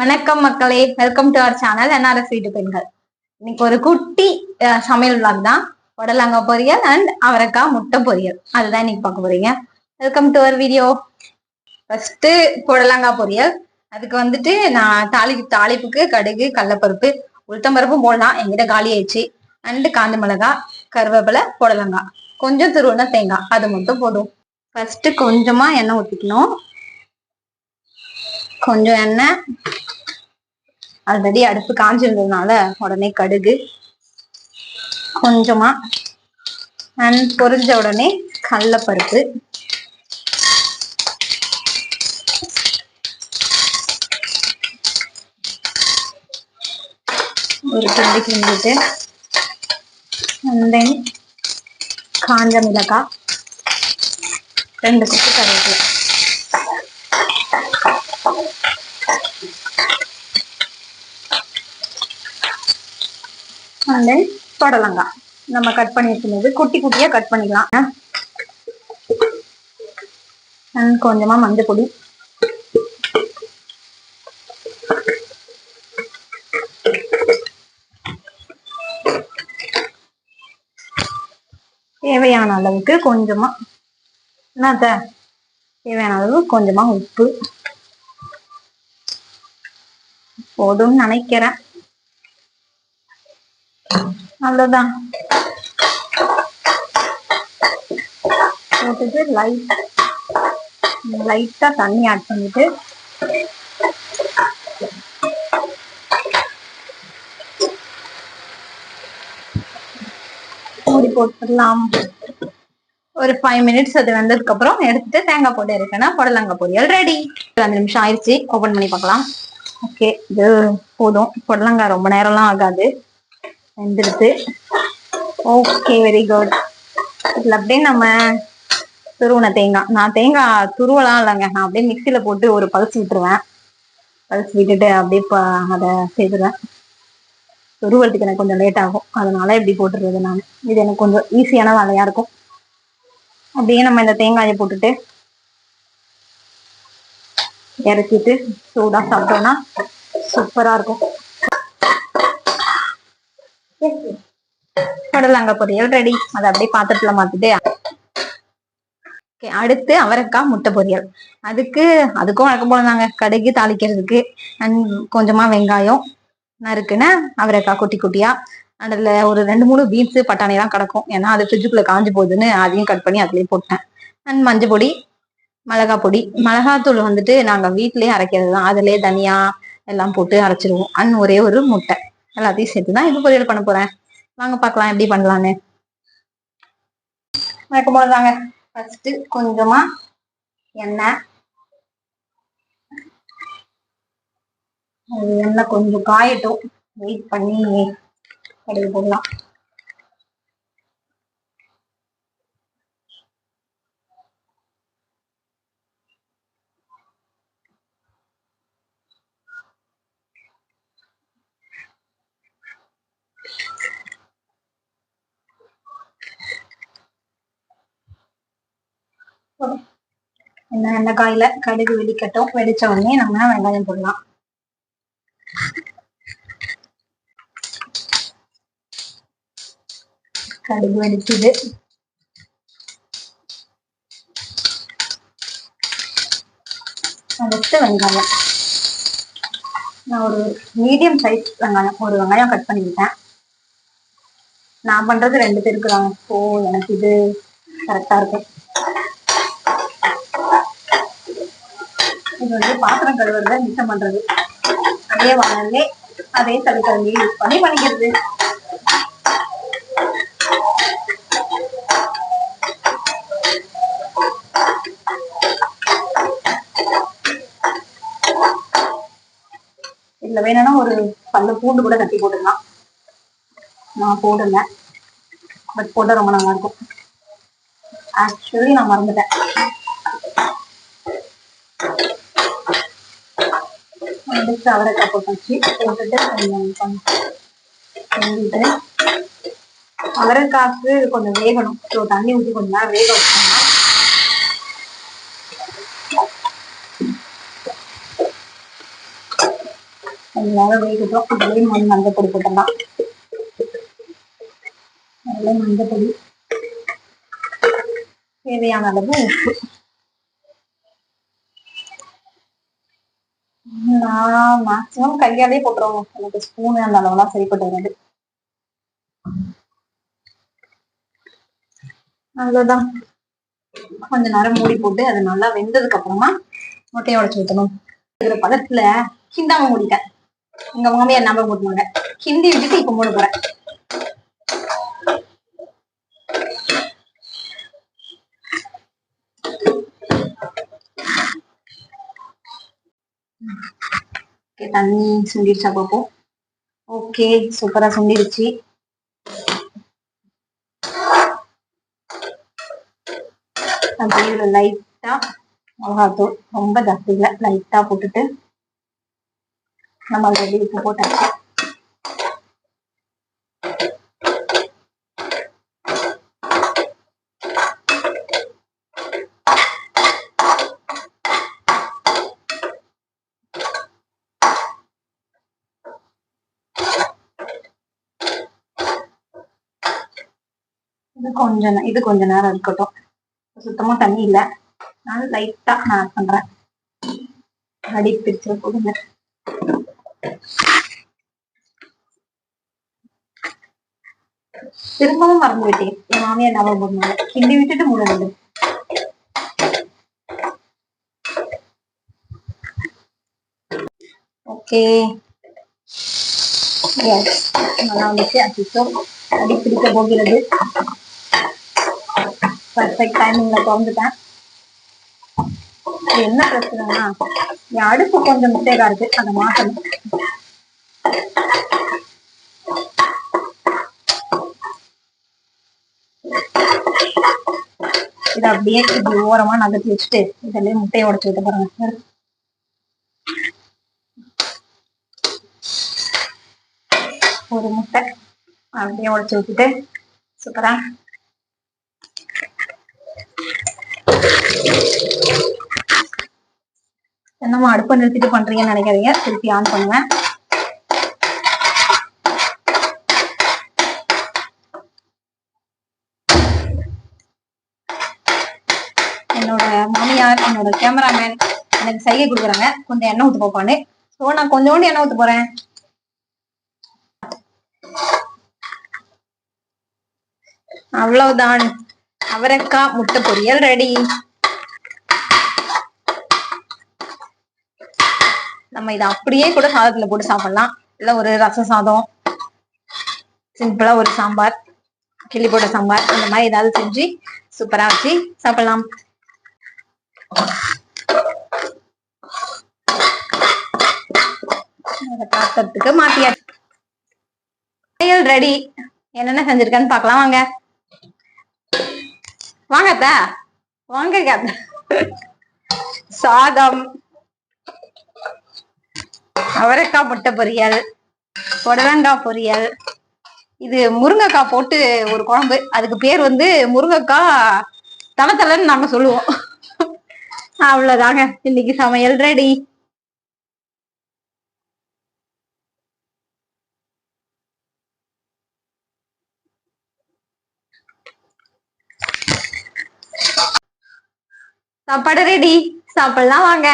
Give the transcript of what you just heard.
வணக்கம் மக்களே. Welcome to our channel NRS வீட்டு பெண்கள். இன்னைக்கு ஒரு குட்டி சமையல் விளாக் தான். புடலங்காய் பொரியல் அண்ட் அவரைக்காய் முட்டை பொரியல். அதுதான் இன்னைக்கு பார்க்க போறீங்க. Welcome to our video first புடலங்காய் பொரியல். அதுக்கு வந்துட்டு நான் தாளி தாளிப்புக்கு கடுகு கடலப்பருப்பு உளுத்தம்பருப்பும் போடலாம். எங்கிட்ட காலி ஆயிடுச்சு. அண்டு காந்த மிளகாய் கருவேப்பிலை புடலங்காய். கொஞ்சம் துருவன தேங்காய். அது மட்டும் போதும். ஃபர்ஸ்ட் கொஞ்சமா எண்ணெய் ஊற்றிக்கணும் கொஞ்சம் எண்ணெய். ஆல்ரெடி அடுப்பு காஞ்சிருந்ததுனால உடனே கடுகு கொஞ்சமா அண்ட் பொரிஞ்ச உடனே கடலப்பருப்பு. ஒரு கிண்டி கிண்டிட்டு அண்ட் தென் காஞ்ச மிளகாய். ரெண்டு குத்து கருவேப்பிலை. அண்ட் தென் புடலங்காய் நம்ம கட் பண்ணி குட்டி குட்டியா கட் பண்ணிக்கலாம். அண்ட் கொஞ்சமா மஞ்சள் பொடி. தேவையான அளவுக்கு கொஞ்சமா என்னத்த தேவையான அளவு கொஞ்சமா உப்பு போதும்னு நினைக்கிறேன். அவ்வளவுதான். போட்டுட்டு லைட் லைட்டா தண்ணி ஆட் பண்ணிட்டு மூடி போட்டுடலாம். ஒரு ஃபைவ் மினிட்ஸ் அது வந்ததுக்கு அப்புறம் எடுத்துட்டு தேங்காய் போட்டு இருக்கேன்னா புடலங்காய் பொரியல் ரெடி அஞ்சு நிமிஷம் ஆயிடுச்சு ஓபன் பண்ணி பார்க்கலாம். ஓகே இது போதும். புடலங்காய் ரொம்ப நேரம்லாம் ஆகாது. வெந்துடுது ஓகே வெரி குட் இதில் அப்படியே நம்ம துருவன தேங்காய். நான் தேங்காய் துருவலாம் இல்லைங்க. நான் அப்படியே மிக்சியில் போட்டு ஒரு பல்ஸ் விட்டுருவேன். பல்ஸ் விட்டுட்டு அப்படியே ப- அதை செய்துடுவேன் துருவறதுக்கு எனக்கு கொஞ்சம் லேட் ஆகும். அதனால இப்படி போட்டுருவது நான். இது எனக்கு கொஞ்சம் ஈஸியான வேலையா இருக்கும். அப்படியே நம்ம இந்த தேங்காயை போட்டுட்டு இறக்கிட்டு சூடாக சாப்பிட்டோம்னா சூப்பராக இருக்கும். கடலங்க பொரியல் ரெடி அதை அப்படியே பாத்திரத்துல மாத்திட்டு அடுத்து அவரைக்காய் முட்டை பொரியல். அதுக்கு அதுக்கும் வழக்கம் போனாங்க கடுகு தாளிக்கிறதுக்கு கொஞ்சமா வெங்காயம் நறுக்குன்னு அவரைக்காய் குட்டி குட்டியா. அதுல ஒரு ரெண்டு மூணு பீன்ஸ் பட்டாணி எல்லாம் கிடக்கும். ஏன்னா அது ஃப்ரிட்ஜுக்குள்ள காஞ்சு போகுதுன்னு அதையும் கட் பண்ணி அதுலயே போட்டேன். அண்ட் மஞ்சள் பொடி மிளகா பொடி. மிளகாத்தூள் வந்துட்டு நாங்க வீட்லயே அரைக்கிறது தான் அதுலயே தனியா எல்லாம் போட்டு அரைச்சிருவோம். அண்ட் ஒரே ஒரு முட்டை. எல்லாத்தையும் சேர்த்து தான் இப்போ பொரியல் பண்ண போறேன். வாங்க பார்க்கலாம் எப்படி பண்ணலான்னு. வழக்கம் போல தாங்க. ஃபர்ஸ்ட் கொஞ்சமா எண்ணெய். அது எண்ணெய் கொஞ்சம் காயட்டும். வெயிட் பண்ணி கடுகு போடலாம். என்ன எண்ணெய் காயில கடுகு வெடிக்கட்டும். வெடிச்ச உடனே நம்ம வெங்காயம் போடலாம். கடுகு வெடிக்குது. அடுத்து வெங்காயம். நான் ஒரு மீடியம் சைஸ் வெங்காயம் ஒரு வெங்காயம் கட் பண்ணிக்கிட்டேன். நான் பண்றது ரெண்டு பேருக்கு தான். ஸோ எனக்கு இது கரெக்டா இருக்கும். இது வந்து பாத்திரம் கழுவுறத மிச்சம் பண்றது. அதே வானல்லே அதே தடுக்கரண்டி யூஸ் பண்ணி பண்ணிக்கிறது இதுல வேணும்னா ஒரு பல்லு பூண்டு கூட தட்டி போட்டுக்கலாம். நான் போடல பட் போட்டா ரொம்ப நல்லா இருக்கும். ஆக்சுவலி நான் மறந்துட்டேன். எடுத்து அவரைக்காய் போட்டாச்சு போட்டுட்டு கொஞ்சம் கொஞ்சம் அவரைக்காய்க்கு கொஞ்சம் வேகணும். ஸோ தண்ணி ஊற்றி கொஞ்சம் நேரம் வேக வச்சோம்னா கொஞ்ச நேரம் வேகட்டும். இதுலயும் மண் மஞ்சள் பொடி போட்டுடலாம். அதுல மஞ்சள் பொடி தேவையான அளவு உப்பு. நான் மேக்சிமம் கையாலே போட்டுருவோம் எனக்கு ஸ்பூன் அந்த அளவுலாம் சரிப்பட்டு வருது அவ்வளவுதான். கொஞ்ச நேரம் மூடி போட்டு அது நல்லா வெந்ததுக்கு அப்புறமா முட்டையை உடச்சு ஊற்றணும் இருக்கிற பதத்துல கிண்டாம மூடிட்டேன். எங்க மாமியார் ஞாபகம் போட்டுனாங்க ஹிந்தி விட்டுட்டு இப்ப மூட போறேன் ஓகே தண்ணி சுண்டிடுச்சா பார்ப்போம் ஓகே சூப்பரா சுண்டிடுச்சு அப்படியே இதுல லைட்டா மிளகாத்தூள் ரொம்ப ஜாஸ்தி இல்லை லைட்டா போட்டுட்டு நம்ம ரெடி உப்பு போட்டாச்சு. இது கொஞ்ச இது கொஞ்ச நேரம் இருக்கட்டும். சுத்தமா தண்ணி இல்ல. நான் லைட்டா நான் பண்றேன். அடி பிரிச்சு போடுங்க திரும்பவும் மறந்து விட்டேன். என் மாமியார் ஞாபகம் போடுனாங்க கிண்டி விட்டுட்டு மூட வேண்டும் ஓகே. எஸ் நல்லா வந்துச்சு. அச்சிச்சோ. அடி பிடிக்க போகிறது. பர்ஃபெக்ட் டைமிங்ல திறந்துட்டேன். என்ன பிரச்சனைனா என் அடுப்பு கொஞ்சம் மிஸ்டேக்கா இருக்கு. அதை மாத்தணும். இதை அப்படியே இப்படி ஓரமா நகர்த்தி வச்சுட்டு இதுலயே முட்டையை உடைச்சு விட்டு பாருங்க. ஒரு முட்டை அப்படியே உடைச்சு விட்டுட்டு சூப்பரா? என்னம்மா அடுப்பை நிறுத்திட்டு பண்றீங்கன்னு நினைக்காதீங்க. திருப்பி ஆன் பண்ணுவேன் என்னோட மாமியார் என்னோட கேமராமேன் எனக்கு சைகை கொடுக்குறாங்க. கொஞ்சம் எண்ணெய் ஊத்து போப்பான்னு. ஸோ நான் கொஞ்சோண்டு எண்ணெய் ஊத்து போறேன். அவ்வளவுதான். அவரைக்காய் முட்டை பொரியல் ரெடி நம்ம இதை அப்படியே கூட சாதத்துல போட்டு சாப்பிடலாம். இல்ல ஒரு ரச சாதம் சிம்பிளா ஒரு சாம்பார் கிள்ளி போட்ட சாம்பார் இந்த மாதிரி ஏதாவது செஞ்சு சூப்பரா வச்சு சாப்பிடலாம். பாத்திரத்துக்கு மாத்தியாச்சு. சமையல் ரெடி என்னென்ன செஞ்சிருக்கேன்னு பாக்கலாம் வாங்க. வாங்கத்த வாங்க சாதம். அவரைக்காய் முட்டை பொரியல் புடலங்காய் பொரியல். இது முருங்கைக்காய் போட்டு ஒரு குழம்பு. அதுக்கு பேர் வந்து முருங்கைக்காய் தளத்தலன்னு நாங்க சொல்லுவோம். அவ்வளவுதாங்க. இன்னைக்கு சமையல் ரெடி சாப்பாடு ரெடி சாப்பிடலாம் வாங்க.